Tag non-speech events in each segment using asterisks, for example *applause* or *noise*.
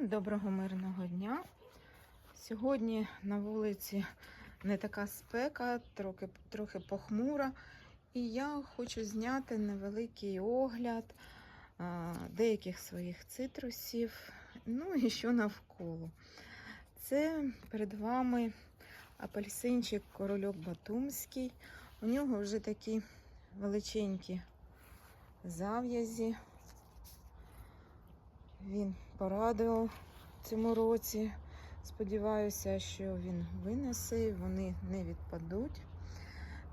Всім доброго мирного дня. Сьогодні на вулиці не така спека, трохи, трохи похмура. І я хочу зняти невеликий огляд а, деяких своїх цитрусів, ну і що навколо. Це перед вами апельсинчик корольок Батумський. У нього вже такі величенькі зав'язі. Він порадував цьому році. Сподіваюся, що він винесе, вони не відпадуть.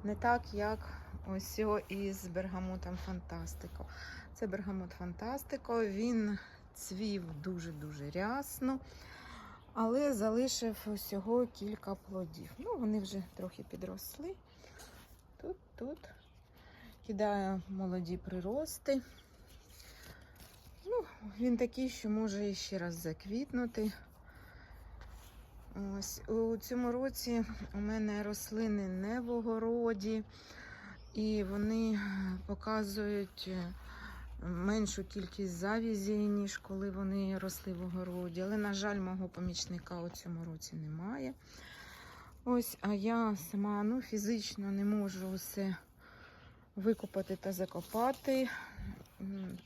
Не так, як ось із бергамотом Фантастико. Це бергамот Фантастико. Він цвів дуже-дуже рясно, але залишив усього кілька плодів. Ну, вони вже трохи підросли. Тут, тут. Кидаю молоді прирости. Ну, він такий, що може ще раз заквітнути. Ось у цьому році у мене рослини не в огороді, і вони показують е, меншу кількість завізі, ніж коли вони росли в огороді. Але, на жаль, мого помічника у цьому році немає. Ось, а я сама ну, фізично не можу усе викопати та закопати.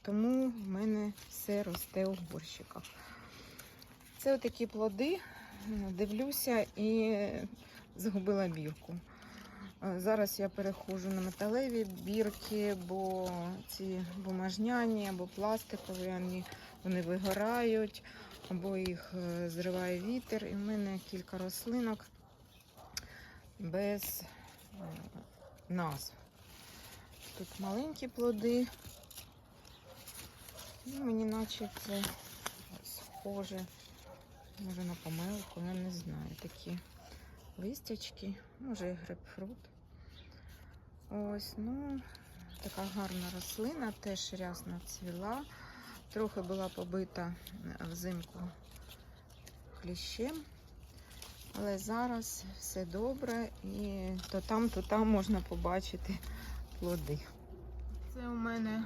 Тому в мене все росте у горщиках. Це отакі плоди. Дивлюся і згубила бірку. Зараз я переходжу на металеві бірки, бо ці бумажняні або пластикові вони, вони вигорають, або їх е, зриває вітер. І в мене кілька рослинок без е, назв. Тут маленькі плоди. Ну, мені наче це схоже, може на помилку, я не знаю. Такі листячки, може і грейпфрут. Ось, ну, така гарна рослина, теж рясно цвіла. Трохи була побита взимку кліщем. Але зараз все добре і то там, то там можна побачити плоди. Це у мене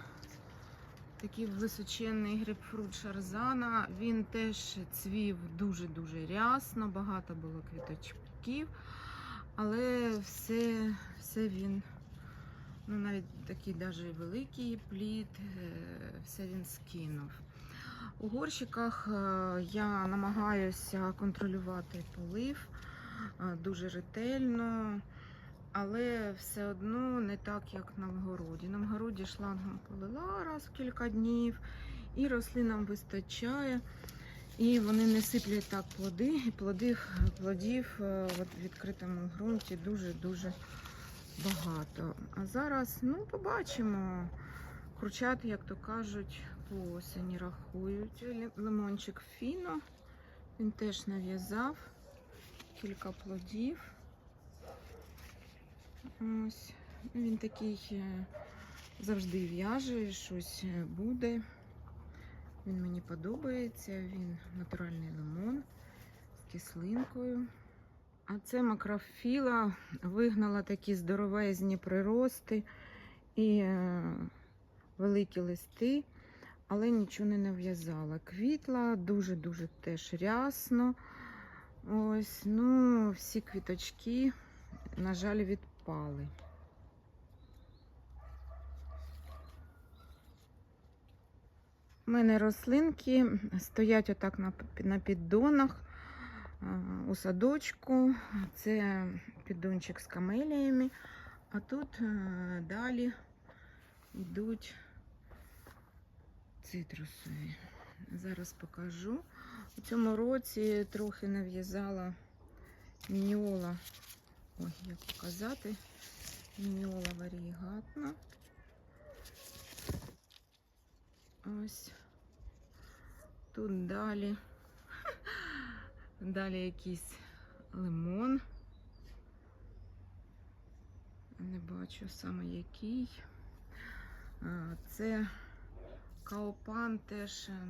такий височенний грейпфрут шарзана. Він теж цвів дуже-дуже рясно, багато було квіточків, але все, все він, ну навіть такий даже великий плід, е, все він скинув. У горщиках е, я намагаюся контролювати полив е, дуже ретельно. Але все одно не так, як на вгороді. На вгороді шлангом полила раз в кілька днів, і рослинам вистачає. І вони не сиплять так плоди, і плодів, плодів е, в відкритому ґрунті дуже-дуже багато. А зараз, ну, побачимо. Кручати, як то кажуть, по осені рахують. Лимончик фіно. Він теж нав'язав кілька плодів. Ось. Він такий е, завжди в'яже, щось е, буде. Він мені подобається, він натуральний лимон з кислинкою. А це макрофіла вигнала такі здоровезні прирости і е, великі листи, але нічого не нав'язала. Квітла дуже-дуже теж рясно. Ось, ну, всі квіточки, на жаль, відпали. У мене рослинки стоять отак на, на піддонах у садочку. Це піддончик з камеліями. А тут е, далі йдуть цитрусові. Зараз покажу. У цьому році трохи нав'язала мініола. Ой, як показати. Мініола варігатна. Ось. Тут далі. *laughs* Далі якийсь лимон. Не бачу саме який. Це каопан теж е,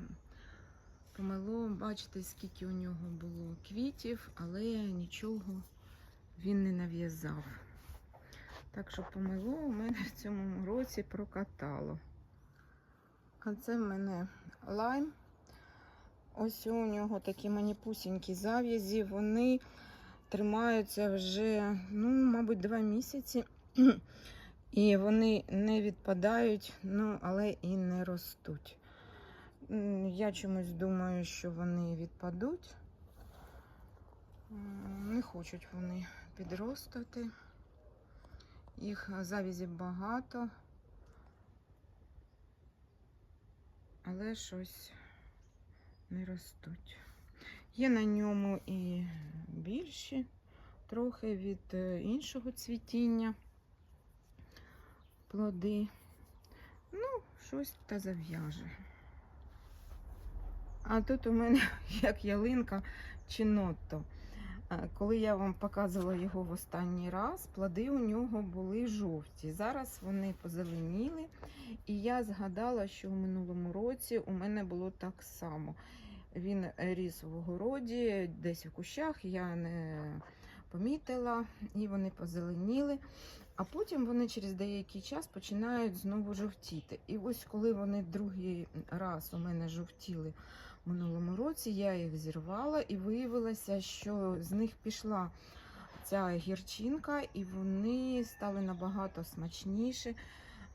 помило. Бачите, скільки у нього було квітів, але нічого він не нав'язав. Так що помило у мене в цьому році прокатало. А це в мене лайм. Ось у нього такі маніпусінькі зав'язі. Вони тримаються вже, ну, мабуть, два місяці. І вони не відпадають, ну, але і не ростуть. Я чомусь думаю, що вони відпадуть. Не хочуть вони підростати. Їх завязів багато. Але щось не ростуть. Є на ньому і більші, трохи від е, іншого цвітіння плоди. Ну, щось та зав'яже. А тут у мене *laughs* як ялинка чинотто. А, Коли я вам показувала його в останній раз, плоди у нього були жовті. Зараз вони позеленіли. І я згадала, що в минулому році у мене було так само. Він ріс в огороді, десь в кущах, я не помітила, і вони позеленіли. А потім вони через деякий час починають знову жовтіти. І ось коли вони другий раз у мене жовтіли минулому році, я їх зірвала і виявилося, що з них пішла ця гірчинка, і вони стали набагато смачніші,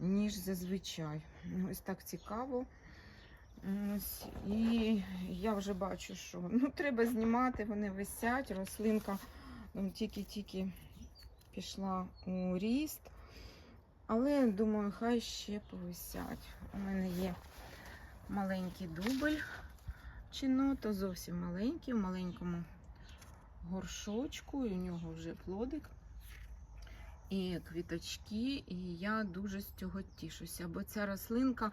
ніж зазвичай. Ось так цікаво. Ось, і я вже бачу, що ну, треба знімати, вони висять, рослинка ну, тільки-тільки пішла у ріст. Але думаю, хай ще повисять. У мене є маленький дубль чиното, зовсім маленький, в маленькому горшочку, і у нього вже плодик. І квіточки, і я дуже з цього тішуся, бо ця рослинка,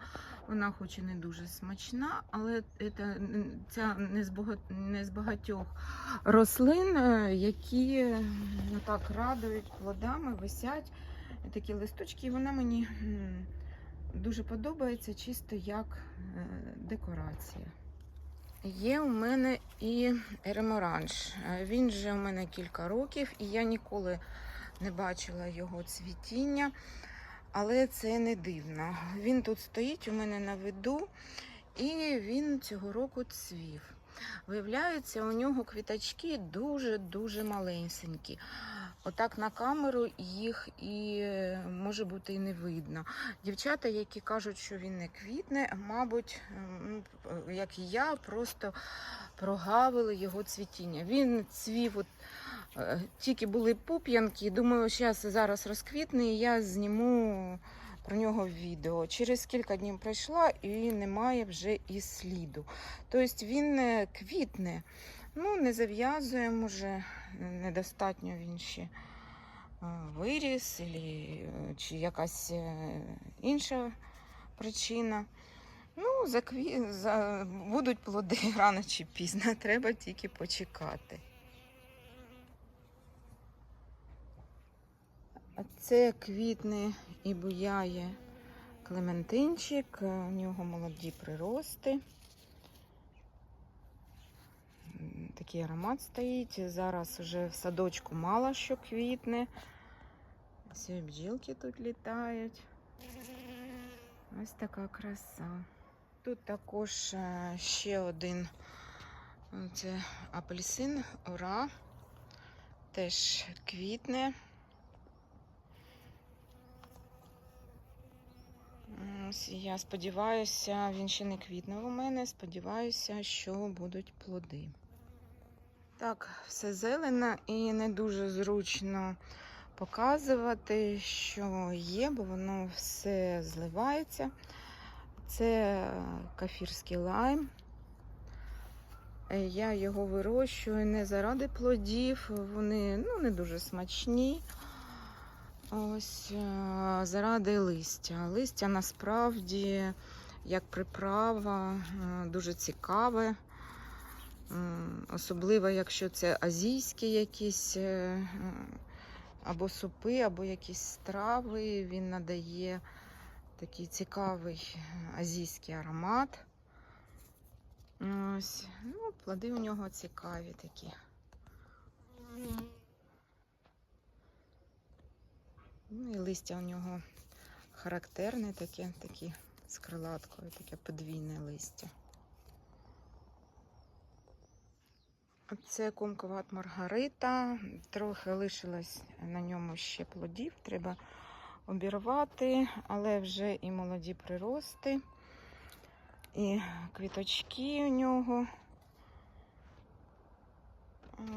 вона хоч і не дуже смачна, але це, ця не з, бага- не з багатьох рослин, е, які ну, так радують плодами, висять такі листочки, і вона мені дуже подобається, чисто як е, декорація. Є у мене і ереморанж. Е, Він вже у мене кілька років, і я ніколи не бачила його цвітіння, але це не дивно. Він тут стоїть у мене на виду, і він цього року цвів. Виявляється, у нього квіточки дуже-дуже маленькі. Отак на камеру їх і може бути і не видно. Дівчата, які кажуть, що він не квітне, мабуть, як і я, просто прогавили його цвітіння. Він цвів, от, е, тільки були пуп'янки, думаю, зараз зараз розквітне, і я зніму про нього відео. Через кілька днів пройшла і немає вже і сліду. Тобто він е, квітне. Ну, не зав'язує, може, недостатньо він ще е, виріс, е, чи якась е, інша причина. Ну, закві... за... будуть плоди *laughs* рано чи пізно, треба тільки почекати. А це квітне і буяє клементинчик, у нього молоді прирости. Такий аромат стоїть. Зараз вже в садочку мало що квітне. Всі бджілки тут літають. Ось така краса. Тут також е, ще один е, це апельсин, ура. Теж квітне. Я сподіваюся, він ще не квітнув у мене. Сподіваюся, що будуть плоди. Так, все зелено і не дуже зручно показувати, що є, бо воно все зливається. Це кафірський лайм. Е, Я його вирощую не заради плодів, вони ну, не дуже смачні. Ось е, заради листя. Листя насправді, як приправа, е, дуже цікаве. Особливо, якщо це азійські якісь е, або супи, або якісь страви. Він надає такий цікавий азійський аромат. Ось. Ну, плоди у нього цікаві такі. Ну і листя у нього характерне таке, такі з крилаткою, таке подвійне листя. Це кумковат Маргарита. Трохи лишилось на ньому ще плодів. Треба обірвати, але вже і молоді прирости, і квіточки у нього.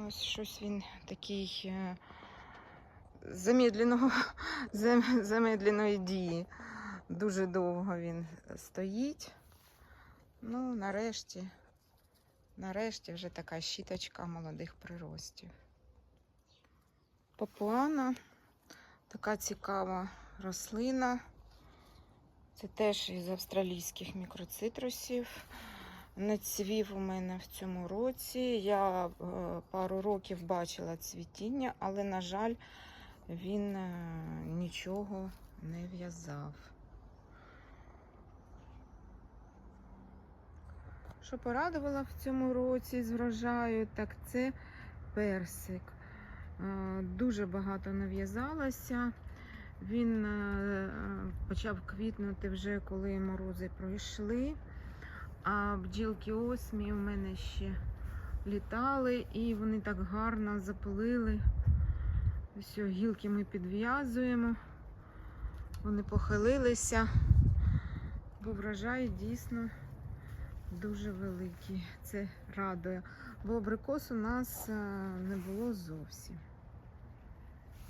Ось щось він такий е, замедленого, *laughs* замедленої дії. Дуже довго він стоїть. Ну, нарешті, нарешті вже така щіточка молодих приростів. Папуана така цікава рослина. Це теж із австралійських мікроцитрусів. Не цвів у мене в цьому році. Я е, пару років бачила цвітіння, але, на жаль, він е, нічого не в'язав. Що порадувала в цьому році з врожаю, так це персик. Е, Дуже багато нав'язалося. Він е, почав квітнути вже коли морози пройшли. А бджілки осмі в мене ще літали і вони так гарно запилили. Ось гілки ми підв'язуємо. Вони похилилися, бо врожай дійсно дуже великий. Це радує. Бо абрикос у нас е, не було зовсім.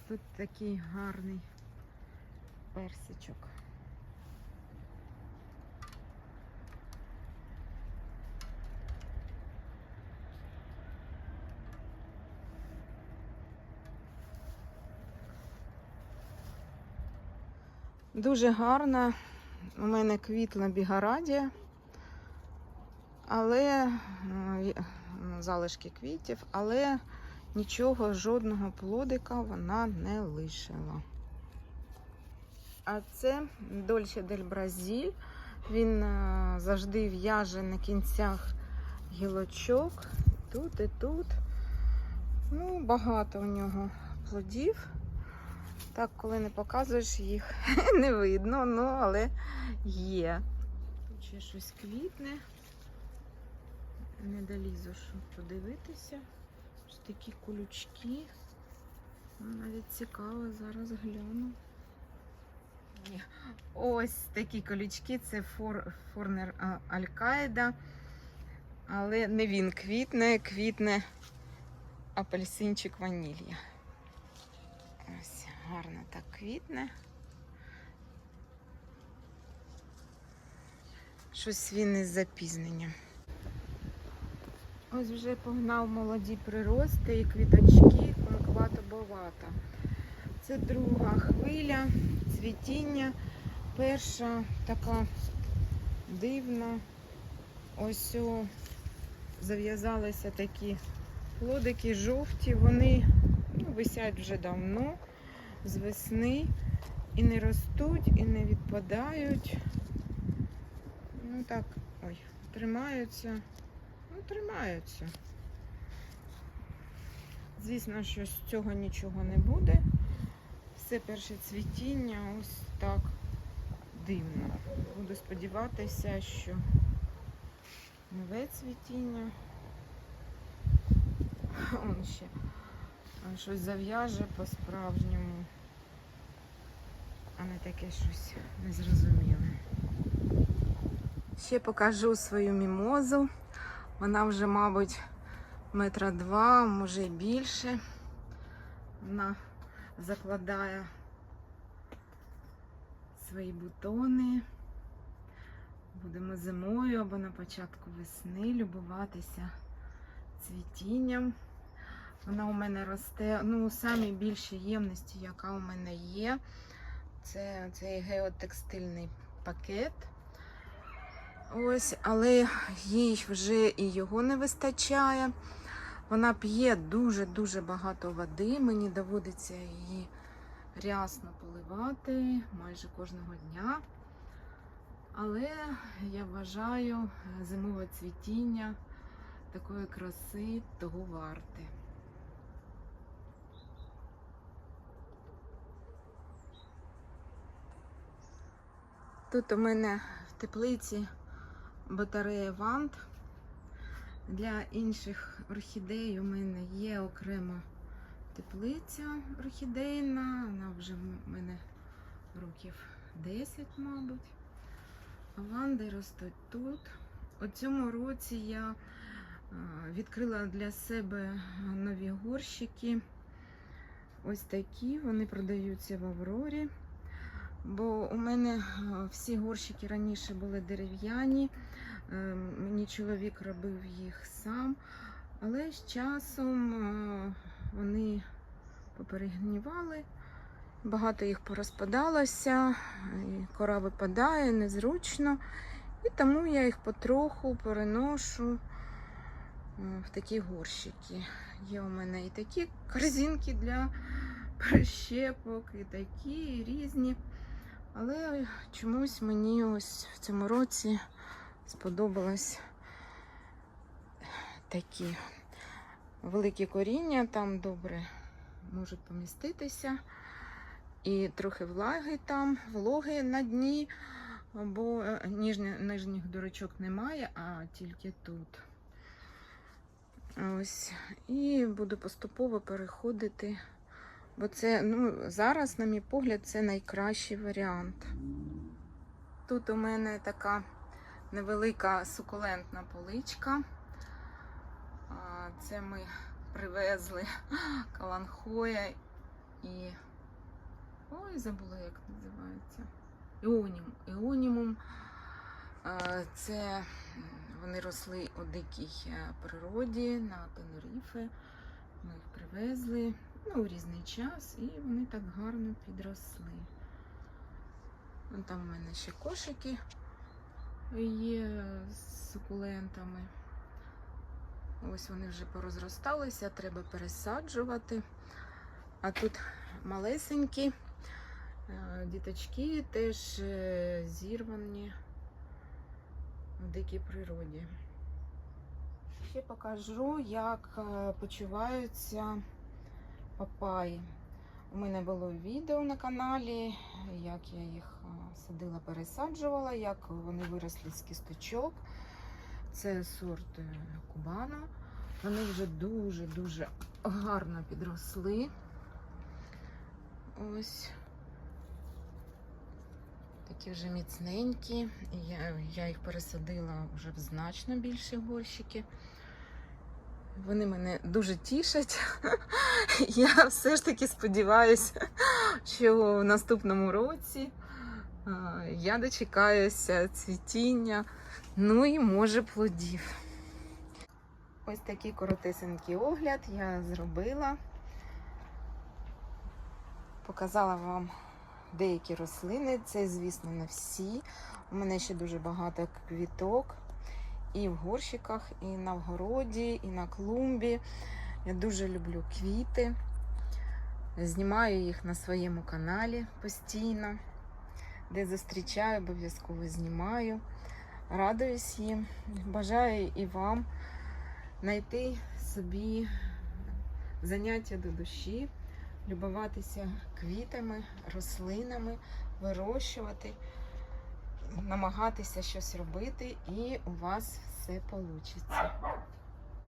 Тут такий гарний персичок. Дуже гарна. У мене квітла бігарадія, але залишки квітів, але нічого, жодного плодика вона не лишила. А це Дольче дель Бразіль. Він е, завжди в'яже на кінцях гілочок. Тут і тут. Ну, багато у нього плодів. Так, коли не показуєш їх, *laughs* не видно, ну, але є. Тут ще щось квітне. Не долізу, щоб подивитися. Ось такі колючки. Ну, Навіть цікаво, зараз гляну. Ні. Ось такі колючки, це фор, форнер Аль-Каїда. Але не він квітне, квітне апельсинчик ванілля. Гарно так квітне. Щось він із запізненням. Ось вже погнав молоді прирости і квіточки кумквато-бовата. Це друга хвиля цвітіння. Перша така дивна. Ось зав'язалися такі плодики жовті. Вони ну, висять вже давно, з весни. І не ростуть, і не відпадають. Ну так, ой, тримаються. Ну, тримаються. Звісно, що з цього нічого не буде. Все перше цвітіння ось так дивно. Буду сподіватися, що нове цвітіння. Он ще щось зав'яже по-справжньому, а не таке щось незрозуміле. Ще покажу свою мімозу. Вона вже, мабуть, метра два, може й більше. Вона закладає свої бутони. Будемо зимою або на початку весни любуватися цвітінням. Вона у мене росте, ну, самі більші ємності, яка у мене є. Це цей геотекстильний пакет. Ось, але їй вже і його не вистачає. Вона п'є дуже-дуже багато води. Мені доводиться її рясно поливати майже кожного дня. Але я вважаю зимове цвітіння такої краси того варте. Тут у мене в теплиці батарея вант Для інших орхідей у мене є окрема теплиця орхідейна. Вона вже в мене років 10, мабуть. Ванди ростуть тут. У цьому році я відкрила для себе нові горщики. Ось такі, вони продаються в Аврорі. Бо у мене всі горщики раніше були дерев'яні. Е, Мені чоловік робив їх сам, але з часом вони поперегнівали, багато їх порозпадалося, кора випадає незручно. І тому я їх потроху переношу е, в такі горщики. Є у мене і такі корзинки для *laughs* прищепок, і такі, і різні. Але чомусь мені ось в цьому році сподобалось такі великі коріння, там добре можуть поміститися. І трохи влаги там, вологи на дні, бо е, нижніх дорочок немає, а тільки тут. Ось. І буду поступово переходити. Бо це, ну, зараз, на мій погляд, це найкращий варіант. Тут у мене така невелика сукулентна поличка. Це ми привезли *laughs* каланхоя і. Ой, забула, як називається. Іонім. Іонімум. Це вони росли у дикій е, природі на Тенеріфе. Ми їх привезли ну, у різний час і вони так гарно підросли. Вон Там у мене ще кошики є з сукулентами. Ось вони вже порозросталися, треба пересаджувати. А тут малесенькі е, діточки теж е, зірвані в дикій природі. Ще покажу, як е, почуваються папаї. У мене було відео на каналі, як я їх садила, пересаджувала, як вони виросли з кісточок. Це сорт е, Кубана. Вони вже дуже-дуже гарно підросли. Ось такі вже міцненькі. Я, я їх пересадила вже в значно більші горщики. Вони мене дуже тішать. *laughs* Я все ж таки сподіваюся, що в наступному році я дочекаюся цвітіння, ну і може плодів. Ось такий коротесенький огляд я зробила. Показала вам деякі рослини. Це, звісно, не всі. У мене ще дуже багато квіток. І в горщиках, і на вгороді, і на клумбі. Я дуже люблю квіти. Знімаю їх на своєму каналі постійно, де зустрічаю, обов'язково знімаю. Радуюсь їм. Бажаю і вам знайти собі заняття до душі, любуватися квітами, рослинами, вирощувати, намагатися щось робити, і у вас все вийде.